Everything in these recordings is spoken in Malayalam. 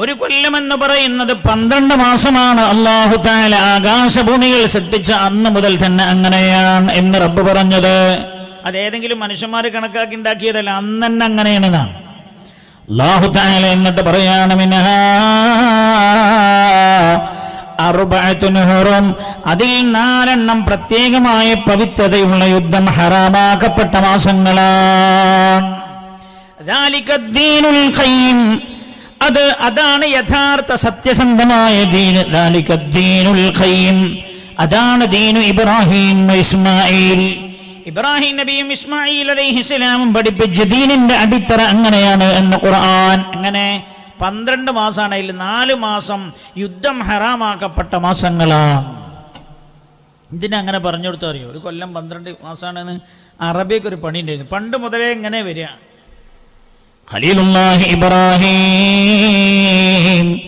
ഒരു കൊല്ലം എന്ന് പറയുന്നത് പന്ത്രണ്ട് മാസമാണ് അള്ളാഹു താല ആകാശഭൂമികൾ സൃഷ്ടിച്ച അന്ന് മുതൽ തന്നെ അങ്ങനെയാണ് എന്ന് റബ്ബ് പറഞ്ഞത്. അതേതെങ്കിലും മനുഷ്യന്മാർ കണക്കാക്കി ഉണ്ടാക്കിയതല്ല അന്ന് തന്നെ അങ്ങനെയാണെന്നാണ്. അള്ളാഹു താല എന്നിട്ട് പറയാണ് അതിൽ നാലെണ്ണം പ്രത്യേകമായ പവിത്രതയുള്ള യുദ്ധം ഹറാമാക്കപ്പെട്ട മാസങ്ങളാണ്. അത് അതാണ് യഥാർത്ഥ സത്യസന്ധമായ ദീന് ദീനുൽ ഖൈം. അതാണ് ദീനു ഇബ്രാഹിം ഇസ്മായിൽ ഇബ്രാഹിം നബിയും ഇസ്മായിൽ അലൈഹിസ്സലാമും പഠിപ്പിച്ച ദീനിന്റെ അടിത്തറ അങ്ങനെയാണ് എന്ന് ഖുർആൻ അങ്ങനെ പന്ത്രണ്ട് മാസമാണ് അതിൽ നാല് മാസം യുദ്ധം ഹറാമാക്കപ്പെട്ട മാസങ്ങളാണ്. ഇതിനെ അങ്ങനെ പറഞ്ഞു കൊടുത്തറിയോ അറിയോ? ഒരു കൊല്ലം പന്ത്രണ്ട് മാസമാണെന്ന് അറബിയൊക്കെ ഒരു പണി ഉണ്ടായിരുന്നു പണ്ട് മുതലേ ഇങ്ങനെ വരിക. ഖലീലുല്ലാഹി ഇബ്രാഹിം.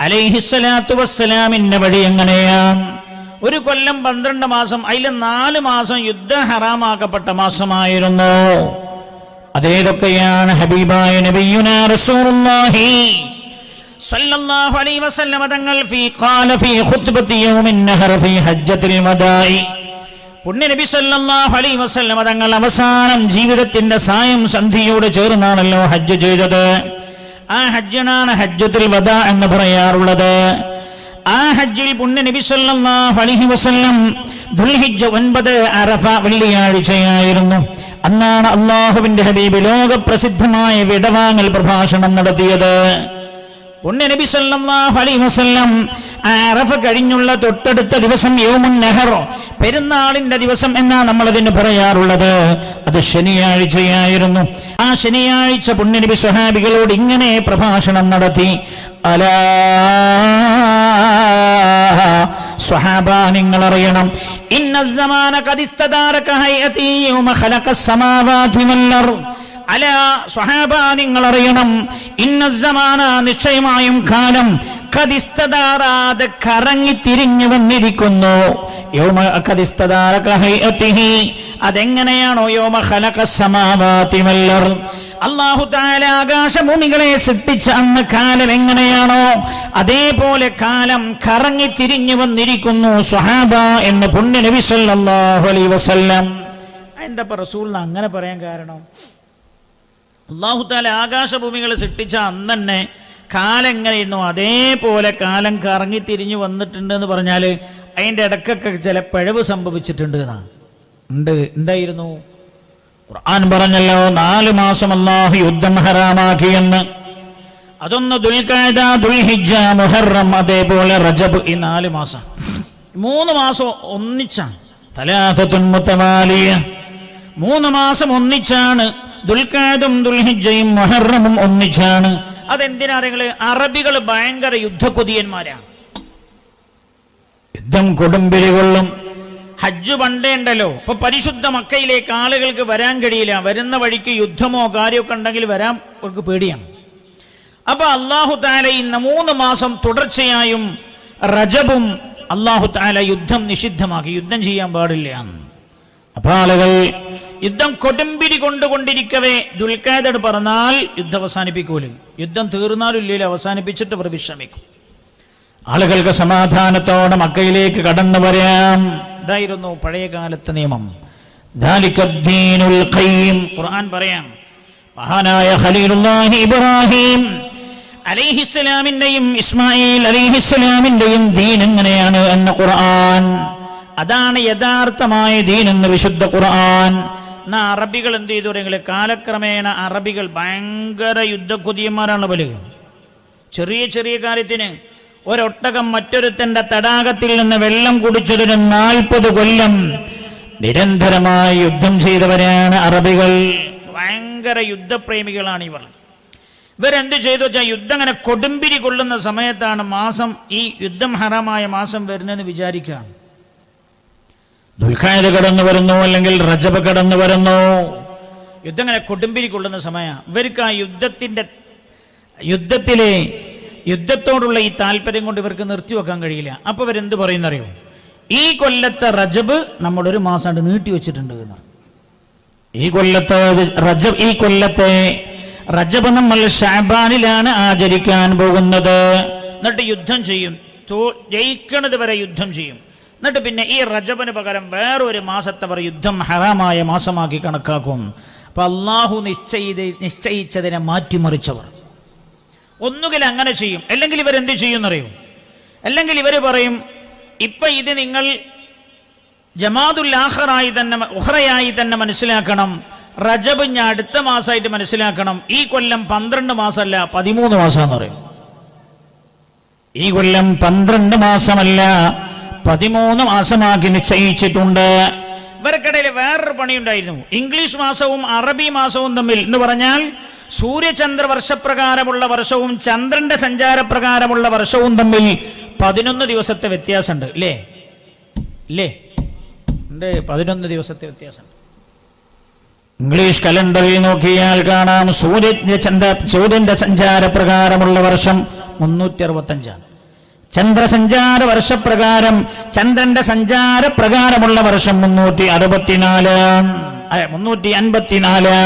അലൈഹിസ്സലാത്തു വസ്സലാമിന്റെ വഴി എങ്ങനെയാണ് ഒരു കൊല്ലം പന്ത്രണ്ട് മാസം അതിൽ നാല് മാസം യുദ്ധ ഹറാമാക്കപ്പെട്ട മാസമായിരുന്നു. അതേതൊക്കെയാണ്? ഹബീബായ നബിയുന റസൂലുള്ളാഹി സല്ലല്ലാഹു അലൈഹി വസല്ലമ തങ്ങൾ ഫീ ഖാല ഫീ ഖുത്ബത്തി യൗമിൻ നഹർ ഫീ ഹജ്ജത്തിൽ വദാഇ. പുണ്യ നബി സല്ലല്ലാഹു അലൈഹി വസല്ലം തങ്ങൾ അവസാനം ജീവിതത്തിന്റെ സായം സന്ധിയോട് ചേർന്നാണല്ലോ ഹജ്ജ് ചെയ്തത്. ആ ഹജ്ജനാണ് ഹജ്ജത്തുൽ വദാ എന്ന് പറയാറുള്ളത്. ആ ഹജ്ജിൽ പുണ്യ നബി സല്ലല്ലാഹു അലൈഹി വസല്ലം ദുൽഹിജ്ജ ഒൻപത് അറഫ വെള്ളിയാഴ്ചയായിരുന്നു. അന്നാണ് അള്ളാഹുവിന്റെ ഹബീബ് ലോകപ്രസിദ്ധമായ വിടവാങ്ങൽ പ്രഭാഷണം നടത്തിയത്. പുണ്യ നബി സല്ലല്ലാഹു അലൈഹി വസല്ലം അറഫ കഴിഞ്ഞുള്ള തൊട്ടടുത്ത ദിവസം യോമുൻ നെഹറോ. പെരുന്നാളിന്റെ ദിവസം എന്നാണ് നമ്മൾ അതിന് പറയാറുള്ളത്. അത് ശനിയാഴ്ചയായിരുന്നു. ആ ശനിയാഴ്ച പുണ്യ നബി സ്വഹാബികളോട് ഇങ്ങനെ പ്രഭാഷണം നടത്തി. അലാ സ്വഹാബ നിങ്ങൾ അറിയണം അല സ്വഹാബ നിങ്ങൾ അറിയണം ഇന്ന നിശ്ചയമായും കാലം കതിസ്തദാറാതെ കറങ്ങി തിരിഞ്ഞു വന്നിരിക്കുന്നു. യോമ അതെങ്ങനെയാണോ യോമ ഹലക സമാവാതിമല്ലർ അള്ളാഹു താല ആകാശഭൂമികളെ സൃഷ്ടിച്ച അന്ന് കാലം എങ്ങനെയാണോ അതേപോലെ കാലം കറങ്ങി തിരിഞ്ഞു വന്നിരിക്കുന്നു സുഹാബ എന്ന് പുണ്യ നബി സല്ലല്ലാഹു അലൈഹി വസല്ലം. എന്താ റസൂൽ അങ്ങനെ പറയാൻ കാരണം? അള്ളാഹു താല ആകാശഭൂമികളെ സൃഷ്ടിച്ച അന്ന് തന്നെ കാലം എങ്ങനെയിരുന്നു അതേപോലെ കാലം കറങ്ങി തിരിഞ്ഞു വന്നിട്ടുണ്ട് എന്ന് പറഞ്ഞാൽ അതിന്റെ ഇടക്കൊക്കെ ചില പിഴവ് സംഭവിച്ചിട്ടുണ്ട് എന്നാണ്. ഉണ്ട് എന്തായിരുന്നു? ഖുർആൻ പറഞ്ഞല്ലോ നാല് മാസം അള്ളാഹു യുദ്ധം ഹറാമാക്കിയെന്ന്. അതൊന്ന് ദുൽഹിജ്ജ മുഹറം അതേപോലെ റജബ് ഈ നാല് മാസം. മൂന്ന് മാസം ഒന്നിച്ചാണ്. മൂന്ന് മാസം ഒന്നിച്ചാണ്. ദുൽഖാദും ദുൽഹിജയും മുഹറമും ഒന്നിച്ചാണ്. അതെന്തിനാ നിങ്ങൾ അറബികൾ ഭയങ്കര യുദ്ധക്കൊതിയന്മാരാണ്. യുദ്ധം കൊടുമ്പിരികൊള്ളും ഹജ്ജ് പണ്ടേ ഉണ്ടല്ലോ. ഇപ്പൊ പരിശുദ്ധ മക്കയിലേക്ക് ആളുകൾക്ക് വരാൻ കഴിയില്ല. വരുന്ന വഴിക്ക് യുദ്ധമോ കാര്യമൊക്കെ ഉണ്ടെങ്കിൽ വരാൻ അവർക്ക് പേടിയാണ്. അപ്പൊ അള്ളാഹു താല ഇന്ന് മൂന്ന് മാസം തുടർച്ചയായും റജബും അള്ളാഹു താല യുദ്ധം നിഷിദ്ധമാക്കി. യുദ്ധം ചെയ്യാൻ പാടില്ല അപ്പൊ ആളുകൾ യുദ്ധം കൊടുമ്പിരി കൊണ്ടുകൊണ്ടിരിക്കവേ ദുൽഖാദർ പറഞ്ഞാൽ യുദ്ധം അവസാനിപ്പിക്കൂല. യുദ്ധം തീർന്നാലും ഇല്ലെങ്കിൽ അവസാനിപ്പിച്ചിട്ട് അവർ വിശ്രമിക്കും. ആളുകൾക്ക് സമാധാനത്തോടെ മക്കയിലേക്ക് കടന്നു വരാം. ഇതായിരുന്നു പഴയ കാലത്തെ നിയമം. ഖുർആൻ പറയാം മഹാനായ ഖലീലുല്ലാഹി ഇബ്രാഹിം അലൈഹിസ്സലാമിന്റെയും ഇസ്മായിൽ അലൈഹിസ്സലാമിന്റെയും ദീൻ എങ്ങനെയാണ് എന്ന ഖുർആൻ. അതാണ് യഥാർത്ഥമായ ദീൻ എന്ന് വിശുദ്ധ ഖുർആൻ. എന്നാ അറബികൾ എന്ത് ചെയ്തു പറയുക? കാലക്രമേണ അറബികൾ ഭയങ്കര യുദ്ധക്കുതിയന്മാരാണ് പലരും ചെറിയ ചെറിയ കാര്യത്തിന് ഒരൊട്ടകം മറ്റൊരുത്തന്റെ തടാകത്തിൽ നിന്ന് വെള്ളം കുടിച്ചതിന് നാൽപ്പത് കൊല്ലം നിരന്തരമായി യുദ്ധം ചെയ്തവരാണ് അറബികൾ. ഭയങ്കര യുദ്ധപ്രേമികളാണ് ഇവർ. ഇവരെന്ത് ചെയ്തു വെച്ചാൽ യുദ്ധം അങ്ങനെ കൊടുമ്പിരി കൊള്ളുന്ന സമയത്താണ് മാസം ഈ യുദ്ധം ഹറാമായ മാസം വരുന്നതെന്ന് വിചാരിക്കുക ദുൽഖായത് കടന്നു വരുന്നു അല്ലെങ്കിൽ റജബ് കടന്നു വരുന്നു? യുദ്ധം ഇങ്ങനെ കൊടുമ്പിരി കൊള്ളുന്ന സമയമാണ് ഇവർക്ക് ആ യുദ്ധത്തിന്റെ യുദ്ധത്തിലെ യുദ്ധത്തോടുള്ള ഈ താല്പര്യം കൊണ്ട് ഇവർക്ക് നിർത്തിവെക്കാൻ കഴിയില്ല. അപ്പൊ ഇവരെന്ത് പറയുന്നറിയോ? ഈ കൊല്ലത്തെ റജബ് നമ്മളൊരു മാസമായിട്ട് നീട്ടി വെച്ചിട്ടുണ്ട് എന്ന് ഈ കൊല്ലത്തെ റജബ് ഈ കൊല്ലത്തെ റജബ് നമ്മൾ ഷാബാനിലാണ് ആചരിക്കാൻ പോകുന്നത്. എന്നിട്ട് യുദ്ധം ചെയ്യും. ജയിക്കണത് വരെ യുദ്ധം ചെയ്യും. എന്നിട്ട് പിന്നെ ഈ റജബിന് പകരം വേറൊരു മാസത്തെ അവർ യുദ്ധം ഹറാമായ മാസമാക്കി കണക്കാക്കും. അപ്പൊ അള്ളാഹു നിശ്ചയി നിശ്ചയിച്ചതിനെ മാറ്റിമറിച്ചവർ. ഒന്നുകിൽ അങ്ങനെ ചെയ്യും അല്ലെങ്കിൽ ഇവർ ഇവരെന്ത് ചെയ്യുമെന്നറിയും അല്ലെങ്കിൽ ഇവർ പറയും ഇപ്പൊ ഇത് നിങ്ങൾ ജമാദുൽ ആഖറായി തന്നെ ഉഹ്റയായി തന്നെ മനസ്സിലാക്കണം. റജബ് ഞാൻ അടുത്ത മാസമായിട്ട് മനസ്സിലാക്കണം. ഈ കൊല്ലം പന്ത്രണ്ട് മാസമല്ല പതിമൂന്ന് എന്ന് പറയും. ഈ കൊല്ലം പന്ത്രണ്ട് മാസമല്ല പതിമൂന്ന് മാസമാക്കി നിശ്ചയിച്ചിട്ടുണ്ട്. ഇവർക്കിടയിൽ വേറൊരു പണിയുണ്ടായിരുന്നു. ഇംഗ്ലീഷ് മാസവും അറബി മാസവും തമ്മിൽ എന്ന് പറഞ്ഞാൽ സൂര്യചന്ദ്ര വർഷപ്രകാരമുള്ള വർഷവും ചന്ദ്രന്റെ സഞ്ചാരപ്രകാരമുള്ള വർഷവും തമ്മിൽ പതിനൊന്ന് ദിവസത്തെ വ്യത്യാസമുണ്ട്. ഇല്ലേ? ഇല്ലേ? ഉണ്ട് പതിനൊന്ന് ദിവസത്തെ വ്യത്യാസമുണ്ട്. ഇംഗ്ലീഷ് കലണ്ടറിൽ നോക്കിയാൽ കാണാം. സൂര്യന്റെ ചന്ദ്ര സൂര്യന്റെ സഞ്ചാരപ്രകാരമുള്ള വർഷം മുന്നൂറ്റി അറുപത്തഞ്ചാണ് ചന്ദ്രസഞ്ചാര വർഷപ്രകാരം ചന്ദ്രന്റെ സഞ്ചാരപ്രകാരമുള്ള വർഷം മുന്നൂറ്റി അറുപത്തിനാല് മുന്നൂറ്റി അൻപത്തിനാല്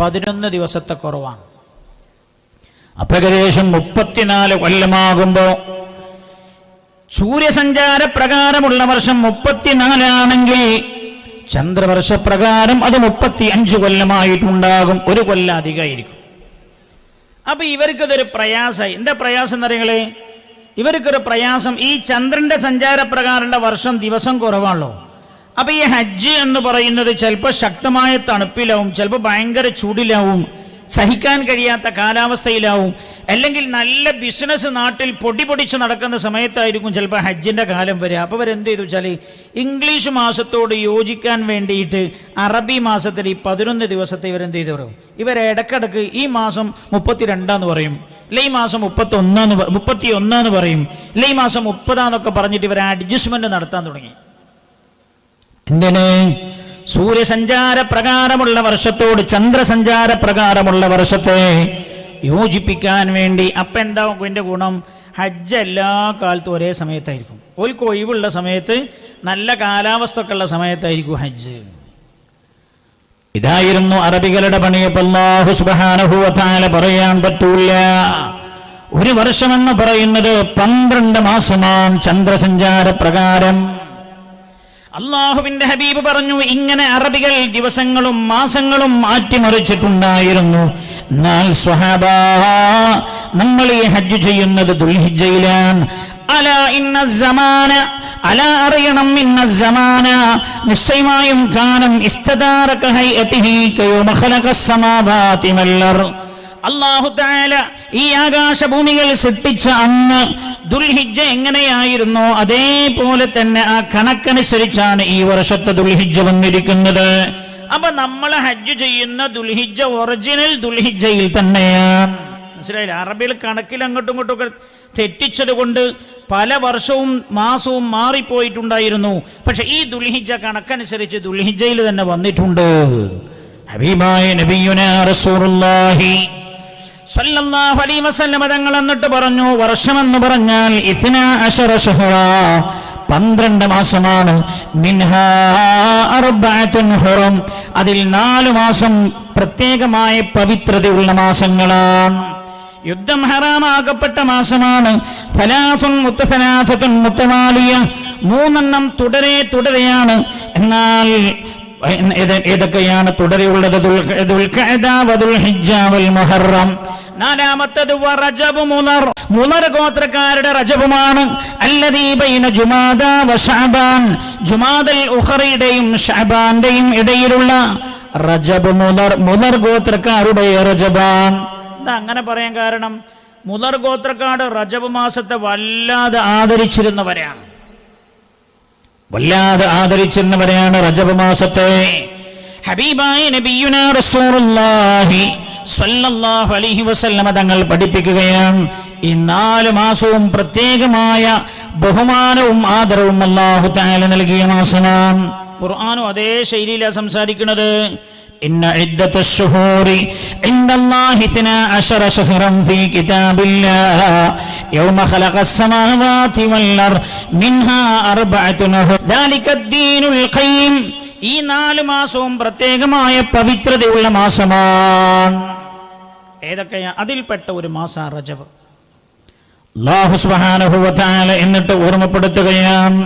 പതിനൊന്ന് ദിവസത്തെ കുറവാണ്. അപ്പൊ ഏകദേശം മുപ്പത്തിനാല് കൊല്ലമാകുമ്പോ സൂര്യസഞ്ചാര പ്രകാരമുള്ള വർഷം മുപ്പത്തിനാലാണെങ്കിൽ ചന്ദ്രവർഷപ്രകാരം അത് മുപ്പത്തി അഞ്ച് കൊല്ലമായിട്ടുണ്ടാകും. ഒരു കൊല്ലം അധികമായിരിക്കും. അപ്പൊ ഇവർക്കതൊരു പ്രയാസമായി. എന്താ പ്രയാസം എന്നറിയങ്ങളെ ഇവർക്കൊരു പ്രയാസം ഈ ചന്ദ്രന്റെ സഞ്ചാരപ്രകാരമുള്ള വർഷം ദിവസം കുറവാണല്ലോ. അപ്പൊ ഈ ഹജ്ജ് എന്ന് പറയുന്നത് ചിലപ്പോൾ ശക്തമായ തണുപ്പിലാവും ചിലപ്പോൾ ഭയങ്കര ചൂടിലാവും സഹിക്കാൻ കഴിയാത്ത കാലാവസ്ഥയിലാവും അല്ലെങ്കിൽ നല്ല ബിസിനസ് നാട്ടിൽ പൊടി പൊടിച്ച് നടക്കുന്ന സമയത്തായിരിക്കും ചിലപ്പോൾ ഹജ്ജിന്റെ കാലം വരിക. അപ്പോൾ അവരെന്ത് ചെയ്തു വെച്ചാൽ ഇംഗ്ലീഷ് മാസത്തോട് യോജിക്കാൻ വേണ്ടിയിട്ട് അറബി മാസത്തിൽ ഈ പതിനൊന്ന് ദിവസത്തെ ഇവരെന്ത് ചെയ്തു പറയും? ഇവർ ഇടക്കിടക്ക് ഈ മാസം മുപ്പത്തിരണ്ടാന്ന് പറയും. ഈ മാസം മുപ്പത്തി ഒന്നാന്ന് മുപ്പത്തി ഒന്നാന്ന് പറയും. ലൈ ഈ മാസം മുപ്പതാന്നൊക്കെ പറഞ്ഞിട്ട് ഇവർ അഡ്ജസ്റ്റ്മെന്റ് നടത്താൻ തുടങ്ങി. എന്തിന്? സൂര്യസഞ്ചാര പ്രകാരമുള്ള വർഷത്തോട് ചന്ദ്രസഞ്ചാര പ്രകാരമുള്ള വർഷത്തെ യോജിപ്പിക്കാൻ വേണ്ടി അപ്പം എന്താ ഇതിന്റെ ഗുണം? ഹജ്ജ് എല്ലാ കാലത്തും ഒരേ സമയത്തായിരിക്കും. ഒരു ഒഴിവുള്ള സമയത്ത് നല്ല കാലാവസ്ഥ ഒക്കെ ഉള്ള സമയത്തായിരിക്കും ഹജ്ജ്. ഇതായിരുന്നു അറബികളുടെ പണിയപ്പോൾ വ തആല പറയാൻ പറ്റൂല. ഒരു വർഷമെന്ന് പറയുന്നത് പന്ത്രണ്ട് മാസമാണ് ചന്ദ്രസഞ്ചാര പ്രകാരം. അള്ളാഹുവിന്റെ ഹബീബ് പറഞ്ഞു ഇങ്ങനെ അറബികൾ ദിവസങ്ങളും മാസങ്ങളും മാറ്റിമറിച്ചിട്ടുണ്ടായിരുന്നു. എന്നാൽ സ്വഹാബ നമ്മൾ ഈ ഹജ്ജ് ചെയ്യുന്നത് ദുൽഹിജയിലാണ് അല ഇന്ന സമാന അല അറിയണം ഇന്ന സമാന. നിശ്ചയമായും കാലം അള്ളാഹു താല ഈ ആകാശഭൂമികൾ സൃഷ്ടിച്ച അന്ന് ദുൽഹിജ്ജ എങ്ങനെയായിരുന്നോ അതേപോലെ തന്നെ ആ കണക്കനുസരിച്ചാണ് ഈ വർഷത്തെ ദുൽഹിജ്ജ വന്നിരിക്കുന്നത്. അപ്പൊ നമ്മൾ ഹജ്ജ് ചെയ്യുന്ന ദുൽഹിജ്ജ ഒറിജിനൽ ദുൽഹിജ്ജയിൽ തന്നെയാണ്. മനസ്സിലായില്ല? അറബിയിൽ കണക്കിൽ അങ്ങോട്ടും ഇങ്ങോട്ടും ഒക്കെ തെറ്റിച്ചത് കൊണ്ട് പല വർഷവും മാസവും മാറിപ്പോയിട്ടുണ്ടായിരുന്നു. പക്ഷെ ഈ ദുൽഹിജ കണക്കനുസരിച്ച് ദുൽഹിജയിൽ തന്നെ വന്നിട്ടുണ്ട്. ഹബീബായ റസൂലുള്ളാഹി അലൈഹി തങ്ങൾ എന്നിട്ട് പറഞ്ഞു വർഷമെന്ന് പറഞ്ഞാൽ ഇത്നാ അശറ പന്ത്രണ്ട് മാസമാണ്. ഹുറം അതിൽ നാല് മാസം പ്രത്യേകമായ പവിത്രതയുള്ള മാസങ്ങളാണ്. യുദ്ധം ഹറാമാകപ്പെട്ട മാസമാണ്. സലാത്തുൻ മുത്തസലാത്തുൻ മുത്തമാലിയ മൂന്നെണ്ണം തുടരെ തുടരെയാണ്. എന്നാൽ ഏത് ഏതൊക്കെയാണ് തുടരെയുള്ളത്? മുഹറം. നാലാമത്തത് റജബ് മുനർ. മുനർ ഗോത്രക്കാരുടെ റജബുമാണ്. അല്ലദീ ബൈന ജുമാദ വഷാബാൻ ജുമാദൽ ഉഖറയുടെയും ഷഅബാന്റെയും ഇടയിലുള്ള റജബ് മുനർ. മുനർ ഗോത്രക്കാരുടെ റജബാൻ. എന്താ അങ്ങനെ പറയാൻ കാരണം മുതർ ഗോത്രക്കാട് റജബ് മാസത്തെ വല്ലാതെ ആദരിച്ചിരുന്നവരാണ് വല്ലാതെ ആദരിച്ചിരുന്നവരെയാണ് റജബ് മാസത്തെ. ഹബീബായ നബിയുന റസൂലുള്ളാഹി സ്വല്ലല്ലാഹു അലൈഹി വസല്ലമ തങ്ങൾ പഠിപ്പിക്കുകയാണ്. ഈ നാല് മാസവും പ്രത്യേകമായ ബഹുമാനവും ആദരവും അല്ലാഹു തആല നൽകിയ മാസമാണ്. ഖുർആനും അതേ ശൈലിയിലാണ് സംസാരിക്കുന്നത്. إن عدة الشهور عند الله اثنا عشر شهرا في كتاب الله يوم خلق السماوات والأرض منها أربعة نهر ذلك الدين القيم ഈ നാല് മാസവും പ്രത്യേകമായ പവിത്രതയുള്ള മാസമാണ് ഏതൊക്കെയാ അതിൽപ്പെട്ട ഒരു മാസം റജബ് അല്ലാഹു സുബ്ഹാനഹു വ തആല എന്നിട്ട് ഓർമ്മപ്പെടുത്തുകയാണ്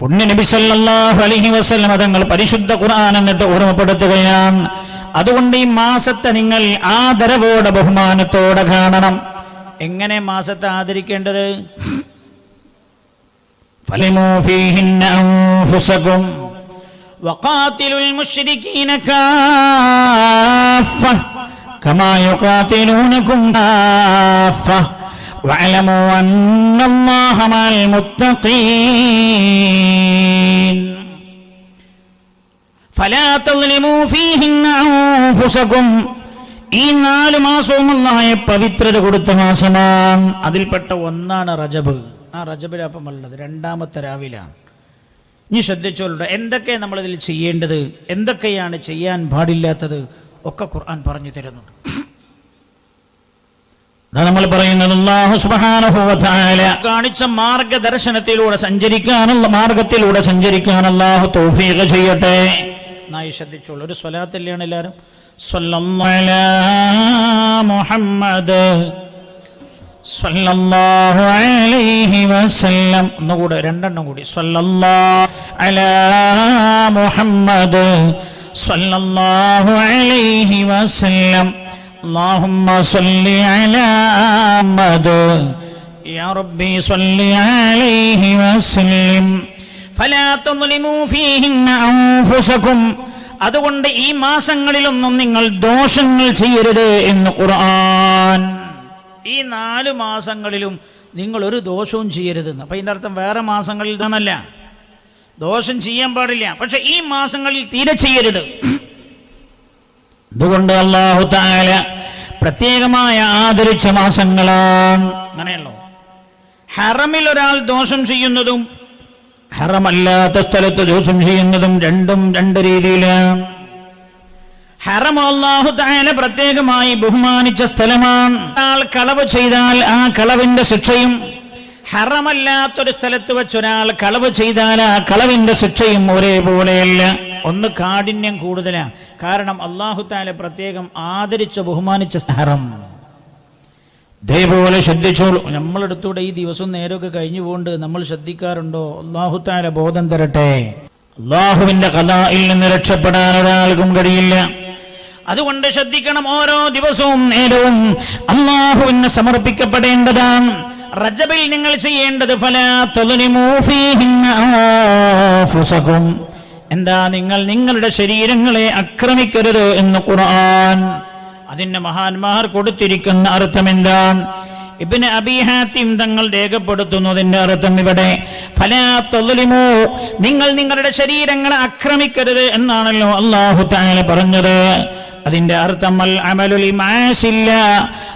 പുണ്യ നബി സല്ലല്ലാഹു അലൈഹി വസല്ലം തങ്ങൾ പരിശുദ്ധ ഖുർആൻ എന്നിട്ട് ഓർമ്മപ്പെടുത്തുകയാണ്. അതുകൊണ്ട് ഈ മാസത്തെ നിങ്ങൾ ആദരവോടെ ബഹുമാനത്തോടെ കാണണം. എങ്ങനെ മാസത്തെ ആദരിക്കേണ്ടത്? ഫലിമു ഫീഹിന്ന അൻഫുസകും وقاتلوا المشركين كافة كما يقاتلونكم كافة واعلموا أن الله مع المتقين فلا تظلموا فيهن أنفسكم ഈ നാല് മാസവും അള്ളാഹെ പവിത്രത കൊടുത്ത മാസമാണ് അതിൽപ്പെട്ട ഒന്നാണ് റജബ് ആ റജബിലപ്പം ഉള്ളത് രണ്ടാമത്തെ രാവിലാണ് ഇനി ശ്രദ്ധിച്ചോളൂ എന്തൊക്കെ നമ്മളിതിൽ ചെയ്യേണ്ടത് എന്തൊക്കെയാണ് ചെയ്യാൻ പാടില്ലാത്തത് ഒക്കെ ഖുർആൻ പറഞ്ഞു തരുന്നുണ്ട് അതാ നമ്മൾ പറയുന്നത് കാണിച്ച മാർഗദർശനത്തിലൂടെ സഞ്ചരിക്കാനുള്ള മാർഗത്തിലൂടെ സഞ്ചരിക്കാൻ അല്ലാഹു തൗഫീഖ് ചെയ്യട്ടെ. നായി ശ്രദ്ധിച്ചോളൂ. ഒരു സ്വലാത്തല്ലാണ് എല്ലാവരും. മുഹമ്മദ് ഒന്നുകൂടെ രണ്ടെണ്ണം കൂടി. മുഹമ്മദ് വസല്ലം. اللهم صل على محمد يا ربي صل عليه وسلم فلا تظلموا فيهن أنفسكم അതുകൊണ്ട് ഈ മാസങ്ങളിലൊന്നും നിങ്ങൾ ദോഷങ്ങൾ ചെയ്യരുത് എന്ന് ഖുർആൻ ഈ നാല് മാസങ്ങളിലും നിങ്ങൾ ഒരു ദോഷവും ചെയ്യരുതെന്ന് അപ്പൊ ഇതിന്റെ അർത്ഥം വേറെ മാസങ്ങളിൽ ഇതെന്നല്ല ദോഷം ചെയ്യാൻ പാടില്ല പക്ഷെ ഈ മാസങ്ങളിൽ തീരെ ചെയ്യരുത് അതുകൊണ്ട് അള്ളാഹു താല പ്രത്യേകമായ ആദരിച്ച മാസങ്ങളാണ്. അങ്ങനെയല്ലോ. ഹറമിൽ ഒരാൾ ദോഷം ചെയ്യുന്നതും ഹറമല്ലാത്ത സ്ഥലത്ത് ദോഷം ചെയ്യുന്നതും രണ്ടും രണ്ട് രീതിയിലാണ്. ഹറം അള്ളാഹു താല പ്രത്യേകമായി ബഹുമാനിച്ച സ്ഥലമാണ്. ഒരാൾ കളവ് ചെയ്താൽ ആ കളവിന്റെ ശിക്ഷയും ഹറമല്ലാത്തൊരു സ്ഥലത്ത് വെച്ചൊരാൾ കളവ് ചെയ്താൽ ആ കളവിന്റെ ശിക്ഷയും ഒരേപോലെയല്ല. ഒന്ന് കാഠിന്യം കൂടുതലാണ് കാരണം അള്ളാഹു താല പ്രത്യേകം ആദരിച്ച ബഹുമാനിച്ച സ്ഥലം ഇതേപോലെ ശ്രദ്ധിച്ചോളൂ. നമ്മളെടുത്തൂടെ ഈ ദിവസം നേരമൊക്കെ കഴിഞ്ഞു പോകൊണ്ട് നമ്മൾ ശ്രദ്ധിക്കാറുണ്ടോ? അള്ളാഹു താല ബോധം തരട്ടെ. അള്ളാഹുവിന്റെ കഥയിൽ നിന്ന് രക്ഷപ്പെടാൻ ഒരാൾക്കും കഴിയില്ല. അതുകൊണ്ട് ശ്രദ്ധിക്കണം ഓരോ ദിവസവും നേരവും. അള്ളാഹുവിന് സമർപ്പിക്കപ്പെടേണ്ടതാണ്. റജബിൽ നിങ്ങൾ ചെയ്യേണ്ടത് ഫലാ തൊലിമൂഫീഹിന്ന. എന്താ നിങ്ങൾ നിങ്ങളുടെ ശരീരങ്ങളെ ആക്രമിക്കരുത് എന്ന് ഖുർആൻ അതിന്റെ മഹാന്മാർ കൊടുത്തിരിക്കുന്ന അർത്ഥം എന്താണ് ഇബിന് അബിഹാത്തിം തങ്ങൾ രേഖപ്പെടുത്തുന്നതിന്റെ അർത്ഥം ഇവിടെ ഫലാ തുദ്ലിമൂ. നിങ്ങൾ നിങ്ങളുടെ ശരീരങ്ങളെ ആക്രമിക്കരുത് എന്നാണല്ലോ അള്ളാഹു തആല പറഞ്ഞത് അതിന്റെ അർത്ഥം അൽ അമലുൽ ഇമാസില്ല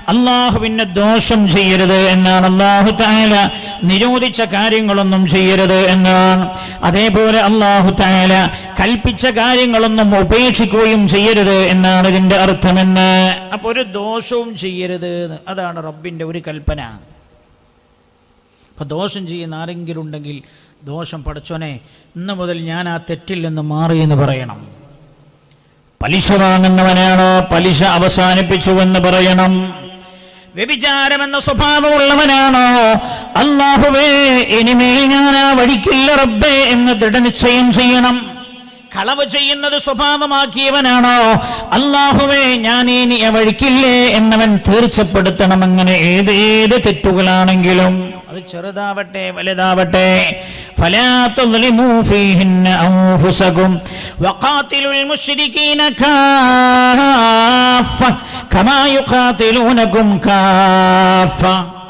അള്ളാഹുവിന്റെ ദോഷം ചെയ്യരുത് എന്നാണ് അള്ളാഹു താല നിരോധിച്ച കാര്യങ്ങളൊന്നും ചെയ്യരുത് എന്നാണ്. അതേപോലെ അള്ളാഹു താല കൽപ്പിച്ച കാര്യങ്ങളൊന്നും ഉപേക്ഷിക്കുകയും ചെയ്യരുത് എന്നാണ് ഇതിന്റെ അർത്ഥമെന്ന്. അപ്പൊ ഒരു ദോഷവും ചെയ്യരുത് അതാണ് റബ്ബിന്റെ ഒരു കൽപ്പന. അപ്പൊ ദോഷം ചെയ്യുന്ന ആരെങ്കിലും ഉണ്ടെങ്കിൽ ദോഷം പഠിച്ചോനെ ഇന്ന് മുതൽ ഞാൻ ആ തെറ്റിൽ നിന്ന് മാറി എന്ന് പറയണം. പലിശ വാങ്ങുന്നവനാണ്? പലിശ അവസാനിപ്പിച്ചു എന്ന് പറയണം. വ്യഭിചാരമെന്ന സ്വഭാവമുള്ളവനാണോ? അള്ളാഹുവേ ഇനിമേൽ ഞാൻ ആ വഴിക്കില്ല റബ്ബേ എന്ന് ദൃഢനിശ്ചയം ചെയ്യണം. കളവ് ചെയ്യുന്നത് സ്വഭാവമാക്കിയവനാണോ? അള്ളാഹുവേ ഞാൻ ഇനി വഴിക്കില്ലേ എന്നവൻ തീർച്ചപ്പെടുത്തണം. അങ്ങനെ ഏതേത് തെറ്റുകളാണെങ്കിലും. അത് ചെറുതാവട്ടെ വലുതാവട്ടെ.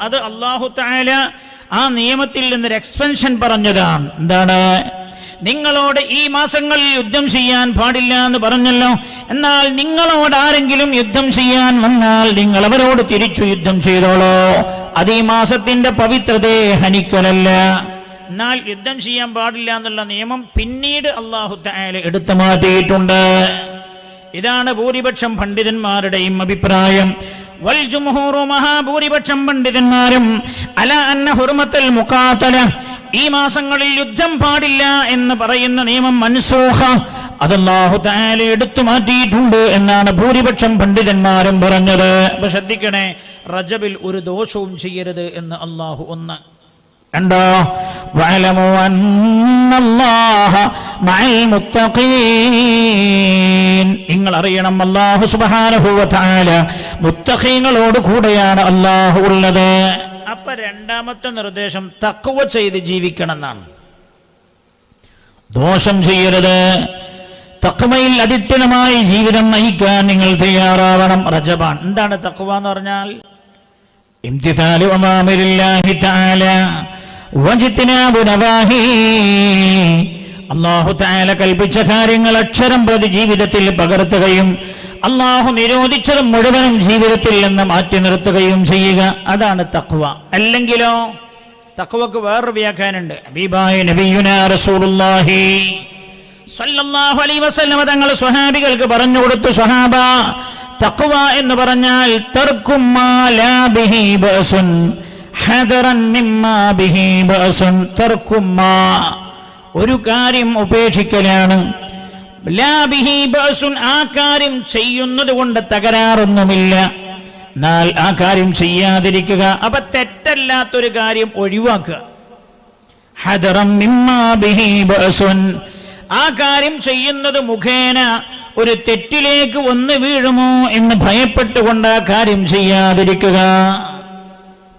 അത് അള്ളാഹു താല ആ നിയമത്തിൽ നിന്നൊരു എക്സ്പെൻഷൻ പറഞ്ഞതാണ്. എന്താണ്? നിങ്ങളോട് ഈ മാസങ്ങളിൽ യുദ്ധം ചെയ്യാൻ പാടില്ല എന്ന് പറഞ്ഞല്ലോ. എന്നാൽ നിങ്ങളോട് ആരെങ്കിലും യുദ്ധം ചെയ്യാൻ വന്നാൽ നിങ്ങൾ അവരോട് തിരിച്ചു യുദ്ധം ചെയ്തോളോ. അത് ഈ മാസത്തിന്റെ പവിത്രതയെ ഹനിക്കലല്ല. എന്നാൽ യുദ്ധം ചെയ്യാൻ പാടില്ല എന്നുള്ള നിയമം പിന്നീട് അള്ളാഹു എടുത്തു മാറ്റിയിട്ടുണ്ട്. ഇതാണ് ഭൂരിപക്ഷം പണ്ഡിതന്മാരുടെയും അഭിപ്രായം. വൽ മഹാഭൂരിപക്ഷം പണ്ഡിതന്മാരും അല അന്ന ഹുർമത്തൽ മുഖാത്തല ഈ മാസങ്ങളിൽ യുദ്ധം പാടില്ല എന്ന് പറയുന്ന നിയമം മൻസൂഹ അല്ലാഹു താല എടുത്തു മാറ്റിയിട്ടുണ്ട് എന്നാണ് ഭൂരിപക്ഷം പണ്ഡിതന്മാരും പറഞ്ഞത്. അപ്പൊ ശ്രദ്ധിക്കണേ റജബിൽ ഒരു ദോഷവും ചെയ്യരുത് എന്ന് അള്ളാഹു ഒന്ന്. നിങ്ങൾ അറിയണം അല്ലാഹു സുബ്ഹാനഹു വ തആല മുത്തഖീങ്ങളോട് കൂടെയാണ് അല്ലാഹു ഉള്ളത്. അപ്പൊ രണ്ടാമത്തെ നിർദ്ദേശം തക്കവ ചെയ്ത് ജീവിക്കണം എന്നാണ് ദോഷം ചെയ്യരുത്. തക്കവയിൽ അധിഷ്ഠിതമായി ജീവിതം നയിക്കാൻ നിങ്ങൾ തയ്യാറാവണം. റജബാൻ. എന്താണ് തക്കവ എന്ന് പറഞ്ഞാൽ? അള്ളാഹു തആല കൽപ്പിച്ച കാര്യങ്ങൾ അക്ഷരം പ്രതി ജീവിതത്തിൽ പകർത്തുകയും അള്ളാഹു നിരോധിച്ചത് മുഴുവനും ജീവിതത്തിൽ നിന്ന് മാറ്റി നിർത്തുകയും ചെയ്യുക. അതാണ് തക്വ അല്ലെങ്കിലോ തക്വക്ക് വേറൊരു വ്യാഖ്യാനുണ്ട് തങ്ങൾ സ്വഹാബികൾക്ക് പറഞ്ഞു കൊടുത്തു സ്വഹാബ തക്വ എന്ന് പറഞ്ഞാൽ ഒരു കാര്യം ഉപേക്ഷിക്കലാണ്. ആ കാര്യം ചെയ്യുന്നത് കൊണ്ട് തകരാറൊന്നുമില്ല. എന്നാൽ ആ കാര്യം ചെയ്യാതിരിക്കുക അപ്പൊ തെറ്റല്ലാത്തൊരു കാര്യം ഒഴിവാക്കുക. ആ കാര്യം ചെയ്യുന്നത് മുഖേന ഒരു തെറ്റിലേക്ക് വന്ന് വീഴുമോ എന്ന് ഭയപ്പെട്ടുകൊണ്ട് ആ കാര്യം ചെയ്യാതിരിക്കുക.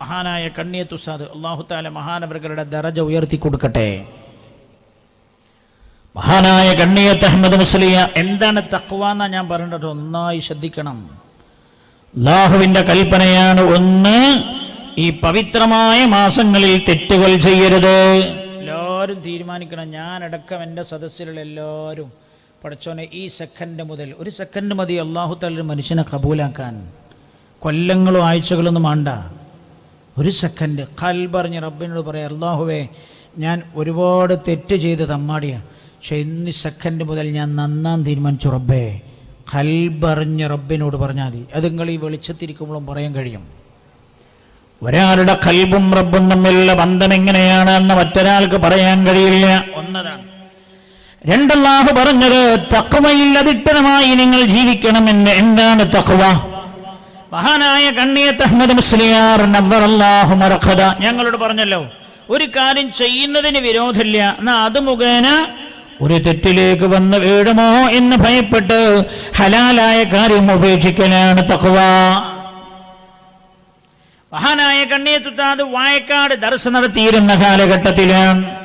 മഹാനായ കണ്ണിയത്ത് അള്ളാഹുത്താല അള്ളാഹു താല മഹാനവരുടെ ദറജ ഉയർത്തി കൊടുക്കട്ടെ മഹാനായ കണ്ണിയത്ത് അഹമ്മദ് മുസ്ലിയ. എന്താണ് തക്വ എന്നാ ഞാൻ പറയേണ്ടത്? ഒന്നായി ശ്രദ്ധിക്കണം. അള്ളാഹുവിന്റെ കൽപ്പനയാണ് ഒന്ന് ഈ പവിത്രമായ മാസങ്ങളിൽ തെറ്റുകൾ ചെയ്യരുത്. എല്ലാവരും തീരുമാനിക്കണം. ഞാനടക്കം എന്റെ സദസ്സിലുള്ള എല്ലാവരും പഠിച്ചോനെ ഈ സെക്കൻഡ് മുതൽ ഒരു സെക്കൻഡ് മതി അള്ളാഹു തല മനുഷ്യനെ കബൂലാക്കാൻ. കൊല്ലങ്ങളും ആഴ്ചകളൊന്നും വേണ്ട. ഒരു സെക്കൻഡ് കൽ പറഞ്ഞ് റബ്ബിനോട് പറയാം അള്ളാഹുവേ ഞാൻ ഒരുപാട് തെറ്റ് ചെയ്ത് തമ്മാടിയാണ് ഇന്ന് സെക്കൻഡ് മുതൽ ഞാൻ നന്നാൻ തീരുമാനിച്ചു റബ്ബേ. കൽബറിഞ്ഞ് റബ്ബിനോട് പറഞ്ഞാൽ മതി. അത് നിങ്ങൾ ഈ വെളിച്ചത്തിരിക്കുമ്പോഴും പറയാൻ കഴിയും. ഒരാളുടെ കൽബും റബ്ബും തമ്മിലുള്ള ബന്ധം എങ്ങനെയാണ് എന്ന് മറ്റൊരാൾക്ക് പറയാൻ കഴിയില്ല. ഒന്നതാണ്. രണ്ടല്ലാഹു പറഞ്ഞത് തക്വയിൽ അതിട്ടനമായി നിങ്ങൾ ജീവിക്കണമെന്ന്. എന്താണ് തക്വ? മഹാനായ കണ്ണിയത്ത് അഹമ്മദ് മുസ്ലിയാർ നവ്വറല്ലാഹു മറഖദ ഞങ്ങളോട് പറഞ്ഞല്ലോ ഒരു കാര്യം ചെയ്യുന്നതിന് വിരോധമില്ല. എന്നാ അത് മുഖേന ഒരു തെറ്റിലേക്ക് വന്ന് വീഴുമോ എന്ന് ഭയപ്പെട്ട് ഹലാലായ കാര്യം ഉപേക്ഷിക്കലാണ് തഖ്വ. മഹാനായ കണ്ണിയത്തുത്താത് വായക്കാട് ദർശനം നടത്തിയിരുന്ന കാലഘട്ടത്തിലാണ്.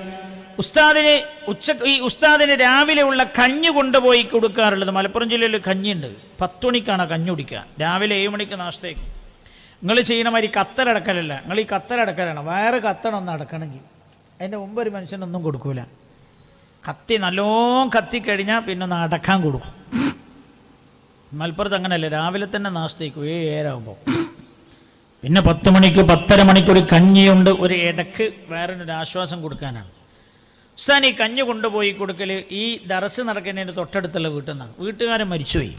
ഉസ്താദിന് ഉച്ച ഈ ഉസ്താദിന് രാവിലെ ഉള്ള കഞ്ഞു കൊണ്ടുപോയി കൊടുക്കാറുള്ളത്. മലപ്പുറം ജില്ലയിൽ കഞ്ഞിയുണ്ട്. പത്തുമണിക്കാണ് കഞ്ഞി കുടിക്കുക. രാവിലെ ഏഴ് മണിക്ക് നാശത്തേക്ക്. നിങ്ങൾ ചെയ്യണ മാതിരി കത്തലടക്കലല്ല നിങ്ങൾ ഈ കത്തലടക്കലാണ് വയറ് കത്തണം ഒന്ന് അടക്കണമെങ്കിൽ. അതിന്റെ മുമ്പ് ഒരു മനുഷ്യനൊന്നും കൊടുക്കൂല. കത്തി നല്ലോണം കത്തിക്കഴിഞ്ഞാൽ പിന്നെ ഒന്ന് അടക്കാൻ കൊടുക്കും മലപ്പുറത്ത് അങ്ങനെയല്ലേ രാവിലെ തന്നെ നാശത്തേക്ക് ഏഴ് ഏഴാകുമ്പോൾ പിന്നെ പത്ത് മണിക്ക് പത്തര മണിക്ക് ഒരു കഞ്ഞിയുണ്ട് ഒരു ഇടയ്ക്ക് വേറൊരു ആശ്വാസം കൊടുക്കാനാണ്. ഉസ്താൻ ഈ കഞ്ഞി കൊണ്ടുപോയി കൊടുക്കൽ ഈ ദറസ് നടക്കുന്നതിന്റെ തൊട്ടടുത്തുള്ള വീട്ടിൽ നിന്നാണ് വീട്ടുകാരൻ മരിച്ചുപോയി.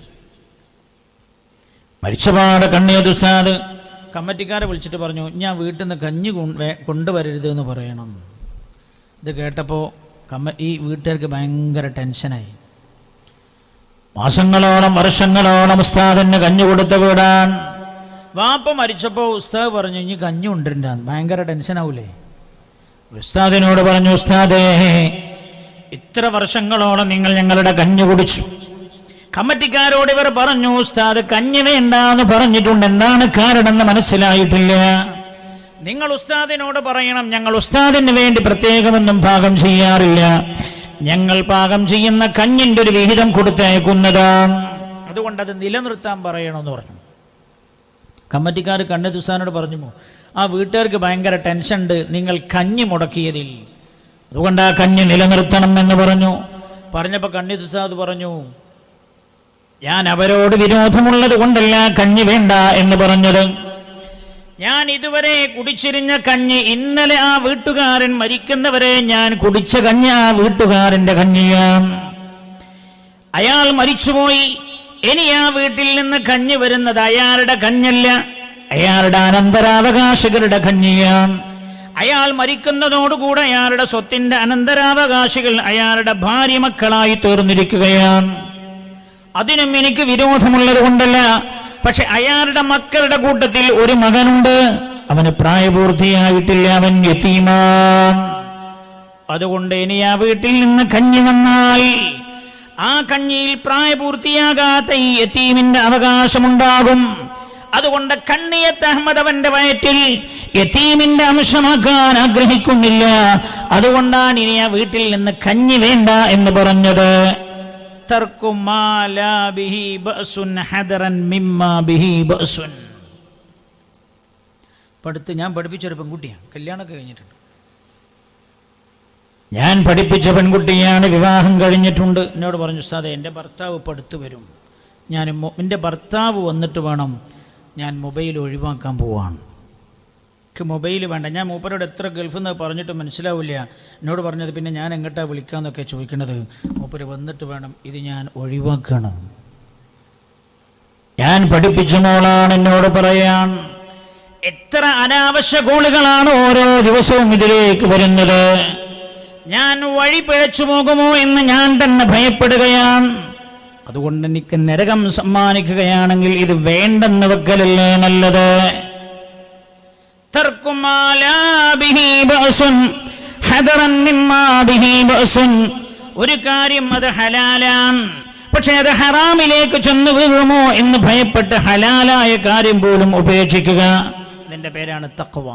മരിച്ചപാട് കണ്ണിയത് ഉസ്താദ് കമ്മറ്റിക്കാരെ വിളിച്ചിട്ട് പറഞ്ഞു ഞാൻ വീട്ടിൽ നിന്ന് കഞ്ഞി കൊണ്ടുവരരുത് എന്ന് പറയണം. ഇത് കേട്ടപ്പോൾ കമ്മ ഈ വീട്ടുകാർക്ക് ഭയങ്കര ടെൻഷനായി. മാസങ്ങളോളം വർഷങ്ങളോളം ഉസ്താദിന് കഞ്ഞു കൊടുത്ത വീടാൻ വാപ്പ മരിച്ചപ്പോൾ ഉസ്താദ് പറഞ്ഞു ഇനി കഞ്ഞു കൊണ്ടിരുന്നാൻ ഭയങ്കര ടെൻഷനാവൂലേ. ഉസ്താദിനോട് പറഞ്ഞു ഉസ്താദേ ഇത്ര വർഷങ്ങളോളം നിങ്ങൾ ഞങ്ങളുടെ കഞ്ഞു കുടിച്ചു. കമ്മിറ്റിക്കാരോട് ഇവർ പറഞ്ഞു ഉസ്താദ് കഞ്ഞി വേണ്ടാന്ന് പറഞ്ഞിട്ടുണ്ട് എന്താണ് കാരണം എന്ന് മനസ്സിലായിട്ടില്ല. നിങ്ങൾ ഉസ്താദിനോട് പറയണം ഞങ്ങൾ ഉസ്താദിന് വേണ്ടി പ്രത്യേകമൊന്നും പാകം ചെയ്യാറില്ല. ഞങ്ങൾ പാകം ചെയ്യുന്ന കഞ്ഞിന്റെ ഒരു വിഹിതം കൊടുത്തയക്കുന്നത് അതുകൊണ്ട് അത് നിലനിർത്താൻ പറയണമെന്ന് പറഞ്ഞു. കമ്മിറ്റിക്കാർ കണ്ണത്ത് ഉസ്താദിനോട് പറഞ്ഞു ആ വീട്ടുകാർക്ക് ഭയങ്കര ടെൻഷൻ ഉണ്ട് നിങ്ങൾ കഞ്ഞി മുടക്കിയതിൽ. അതുകൊണ്ട് ആ കഞ്ഞി നിലനിർത്തണം എന്ന് പറഞ്ഞു. പറഞ്ഞപ്പോൾ കണ്ണി ഉസ്താദ് പറഞ്ഞു ഞാൻ അവരോട് വിരോധമുള്ളത് കൊണ്ടല്ല കഞ്ഞി വേണ്ട എന്ന് പറഞ്ഞത്. ഞാൻ ഇതുവരെ കുടിച്ചിരിഞ്ഞ കഞ്ഞി ഇന്നലെ ആ വീട്ടുകാരൻ മരിക്കുന്നവരെ ഞാൻ കുടിച്ച കഞ്ഞി ആ വീട്ടുകാരന്റെ കഞ്ഞിയാണ് അയാൾ മരിച്ചുപോയി. ഇനി ആ വീട്ടിൽ നിന്ന് കഞ്ഞി വരുന്നത് അയാളുടെ കഞ്ഞല്ല അയാളുടെ അനന്തരാവകാശികളുടെ കഞ്ഞിയാണ് അയാൾ മരിക്കുന്നതോടുകൂടെ അയാളുടെ സ്വത്തിന്റെ അനന്തരാവകാശികൾ അയാളുടെ ഭാര്യ മക്കളായി തീർന്നിരിക്കുകയാണ്. അതിനും എനിക്ക് വിരോധമുള്ളത് കൊണ്ടല്ല പക്ഷെ അയാളുടെ മക്കളുടെ കൂട്ടത്തിൽ ഒരു മകനുണ്ട്. അവന് പ്രായപൂർത്തിയായിട്ടില്ല അവൻ യത്തീമാ അതുകൊണ്ട് ഇനി ആ വീട്ടിൽ നിന്ന് കഞ്ഞി വന്നാൽ ആ കഞ്ഞിയിൽ പ്രായപൂർത്തിയാകാത്ത ഈ യത്തീമിന്റെ അവകാശമുണ്ടാകും. അതുകൊണ്ട് കണ്ണിയത്ത് അഹമ്മദ് അവന്റെ വയറ്റിൽ യത്തീമിന്റെ അംശമാക്കാൻ ആഗ്രഹിക്കുന്നില്ല. അതുകൊണ്ടാണ് ഇനി ആ വീട്ടിൽ നിന്ന് കഞ്ഞി വേണ്ട എന്ന് പറഞ്ഞത്. തർക്കു ഞാൻ പഠിപ്പിച്ചൊരു പെൺകുട്ടിയാണ്. കല്യാണമൊക്കെ കഴിഞ്ഞിട്ടുണ്ട്. ഞാൻ പഠിപ്പിച്ച പെൺകുട്ടിയാണ് വിവാഹം കഴിഞ്ഞിട്ടുണ്ട്. എന്നോട് പറഞ്ഞു സാറേ എന്റെ ഭർത്താവ് ഇപ്പോൾ വരും. ഞാൻ എന്റെ ഭർത്താവ് വന്നിട്ട് വേണം ഞാൻ മൊബൈൽ ഒഴിവാക്കാൻ പോവാണ് എനിക്ക് മൊബൈൽ വേണ്ട. ഞാൻ മൂപ്പരോട് എത്ര ഗൾഫിൽ നിന്ന് പറഞ്ഞിട്ട് മനസ്സിലാവില്ല. എന്നോട് പറഞ്ഞത് പിന്നെ ഞാൻ എങ്ങോട്ടാണ് വിളിക്കാമെന്നൊക്കെ ചോദിക്കുന്നത് മൂപ്പര് വന്നിട്ട് വേണം ഇത് ഞാൻ ഒഴിവാക്കണം. ഞാൻ പഠിപ്പിച്ച മോളാണ് എന്നോട് പറയാൻ. എത്ര അനാവശ്യ കോളുകളാണ് ഓരോ ദിവസവും ഇതിലേക്ക് വരുന്നത്. ഞാൻ വഴി പിഴച്ചു പോകുമോ എന്ന് ഞാൻ തന്നെ ഭയപ്പെടുകയാണ്. അതുകൊണ്ട് എനിക്ക് നരകം സമ്മാനിക്കുകയാണെങ്കിൽ ഇത് വേണ്ടെന്ന് വെക്കലല്ലേ നല്ലത്? ما لا به بأس حذرا مما به بأس ഒരു കാര്യം അത് ഹലാലാൻ പക്ഷെ അത് ഹറാമിലേക്ക് ചെന്ന് വീഴുമോ എന്ന് ഭയപ്പെട്ട് ഹലാലായ കാര്യം പോലും ഉപേക്ഷിക്കുക ഇതിന്റെ പേരാണ് തക്വ